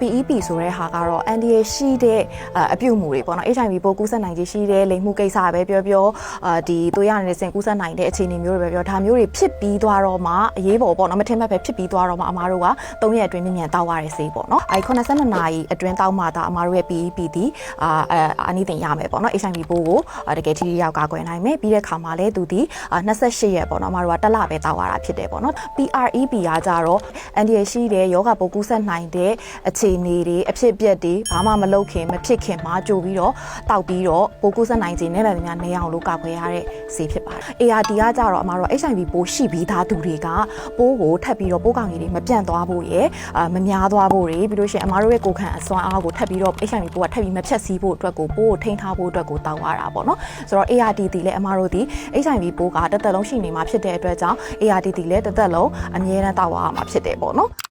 PEP ဆိုတဲ့ဟာကတော့ NDA ရှိတဲ့အပြုအမူတွေပေါ့နော် HIV ပိုးကူးစက်နိုင်ခြင်းရှိတဲ့လိမ်မှုကိစ္စပဲပြောပြောအာဒီသွေးရနေတဲ့စင်ကူးစက်နိုင်တဲ့အခြေအနေမျိုးတွေပဲပြောဒါမျိုးတွေဖြစ်ပြီးသွားတော့မှအရေးပေါ်ပေါ့နော်မထင်မှတ်ပဲဖြစ်ပြီးသွားတော့မှအမားတို့က3ရက်အတွင်းမြင်မြန်တောက်ရတဲ့ဆေးပေါ့နော်အဲ82နာရီအတွင်းတောက်မှသာအမားတို့ရဲ့ PEP ဒီအာအာနိသင်ရမယ်ပေါ့နော် HIV ပိုးကိုအာတကယ်ထိထိရောက်ကာကွယ်နိုင်မယ်ပြီးတဲ့ခါမှာလဲသူဒီအာ28ရက်ပေါ့နော်အမားတို့ကတစ်လပဲတောက်ရတာဖြစ်တယ်ပေါ့နော် PREP ကကြတော့ NDA ရှိတဲ့ယောဂပိုးကူးစက်နိုင်တဲ့အခြေအနေတွေအဖြစ်အပျက်တွေဘာမှမလုပ်ခင်မဖြစ်ခင်မှာကြိုပြီးတော့တောက်ပြီးတော့ပိုးကူးစက်နိုင်ခြင်းနဲ့လည်းများနေအောင်လို့ကာကွယ်ရတဲ့ဆေးဖြစ်ပါတယ် ART ကကြတော့အမှားတော့ HIV ပိုးရှိပြီးသားသူတွေကပိုးကိုထပ်ပြီးတော့ပိုးကောင်ကြီးတွေမပြန့်သွားဖို့ရယ်အာမများသွားဖို့တွေပြီးလို့ရှိရင်အမားတို့ရဲ့ကိုယ်ခံအစွမ်းအားကိုထပ်ပြီးတော့ HIV ပိုးကထပ်ပြီးမဖြတ်စည်းဖို့အတွက်ကိုပိုးကိုထိန်းထားဖို့အတွက်ကိုတောက်ရတာပေါ့နော်ဆိုတော့ ART ဒီလည်းအမားတို့ဒီ HIV ပိုးကတစ်သက်လုံးရှိနေမှာဖြစ်တဲ့အတွက်ကြောင့် ART ဒီလည်းတစ်သက်လုံးအမြဲတမ်းတောက်ရမှာဖြစ်တယ်ပေါ့နော်